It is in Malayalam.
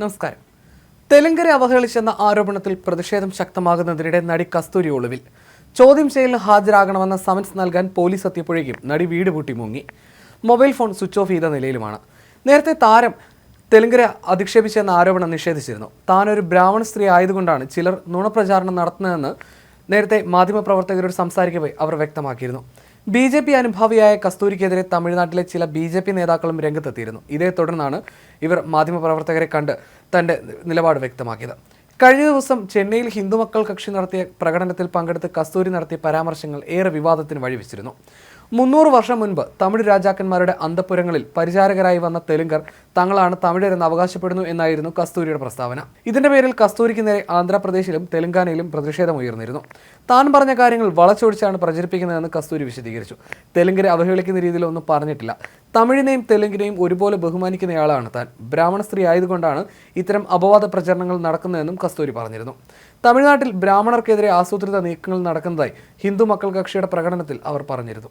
നമസ്കാരം. തെലുങ്കരെ അവഹേളിച്ചെന്ന ആരോപണത്തിൽ പ്രതിഷേധം ശക്തമാകുന്നതിനിടെ നടി കസ്തൂരി ഒളിവിൽ. ചോദ്യം ചെയ്യലിന് ഹാജരാകണമെന്ന സമൻസ് നൽകാൻ പോലീസ് എത്തിയപ്പോഴേക്കും നടി വീട് പൂട്ടി മുങ്ങി. മൊബൈൽ ഫോൺ സ്വിച്ച് ഓഫ് ചെയ്ത നിലയിലുമാണ്. നേരത്തെ താരം തെലുങ്കരെ അധിക്ഷേപിച്ചെന്ന ആരോപണം നിഷേധിച്ചിരുന്നു. താനൊരു ബ്രാഹ്മണ സ്ത്രീ ആയതുകൊണ്ടാണ് ചിലർ നുണപ്രചാരണം നടത്തുന്നതെന്ന് നേരത്തെ മാധ്യമപ്രവർത്തകരോട് സംസാരിക്കവേ അവർ വ്യക്തമാക്കിയിരുന്നു. ബി ജെ പി അനുഭാവിയായ കസ്തൂരിക്കെതിരെ തമിഴ്നാട്ടിലെ ചില ബി ജെ പി നേതാക്കളും രംഗത്തെത്തിയിരുന്നു. ഇതേ തുടർന്നാണ് ഇവർ മാധ്യമപ്രവർത്തകരെ കണ്ട് തന്റെ നിലപാട് വ്യക്തമാക്കിയത്. കഴിഞ്ഞ ദിവസം ചെന്നൈയിൽ ഹിന്ദുമക്കൾ കക്ഷി നടത്തിയ പ്രകടനത്തിൽ പങ്കെടുത്ത് കസ്തൂരി നടത്തിയ പരാമർശങ്ങൾ ഏറെ വിവാദത്തിന് വഴിവെച്ചിരുന്നു. മുന്നൂറ് വർഷം മുൻപ് തമിഴ് രാജാക്കന്മാരുടെ അന്തപുരങ്ങളിൽ പരിചാരകരായി വന്ന തെലുങ്കർ തങ്ങളാണ് തമിഴരെന്ന് അവകാശപ്പെടുന്നു എന്നായിരുന്നു കസ്തൂരിയുടെ പ്രസ്താവന. ഇതിന്റെ പേരിൽ കസ്തൂരിക്ക് നേരെ ആന്ധ്രാപ്രദേശിലും തെലങ്കാനയിലും പ്രതിഷേധം ഉയർന്നിരുന്നു. താൻ പറഞ്ഞ കാര്യങ്ങൾ വളച്ചൊടിച്ചാണ് പ്രചരിപ്പിക്കുന്നതെന്ന് കസ്തൂരി വിശദീകരിച്ചു. തെലുങ്കരെ അവഹേളിക്കുന്ന രീതിയിലൊന്നും പറഞ്ഞിട്ടില്ല. തമിഴിനെയും തെലുങ്കിനെയും ഒരുപോലെ ബഹുമാനിക്കുന്നയാളാണ് താൻ. ബ്രാഹ്മണ സ്ത്രീ ആയതുകൊണ്ടാണ് ഇത്തരം അപവാദ പ്രചരണങ്ങൾ നടക്കുന്നതെന്നും കസ്തൂരി പറഞ്ഞിരുന്നു. തമിഴ്നാട്ടിൽ ബ്രാഹ്മണർക്കെതിരെ ആസൂത്രിത നീക്കങ്ങൾ നടക്കുന്നതായി ഹിന്ദു മക്കൾ കക്ഷിയുടെ പ്രകടനത്തിൽ അവർ പറഞ്ഞിരുന്നു.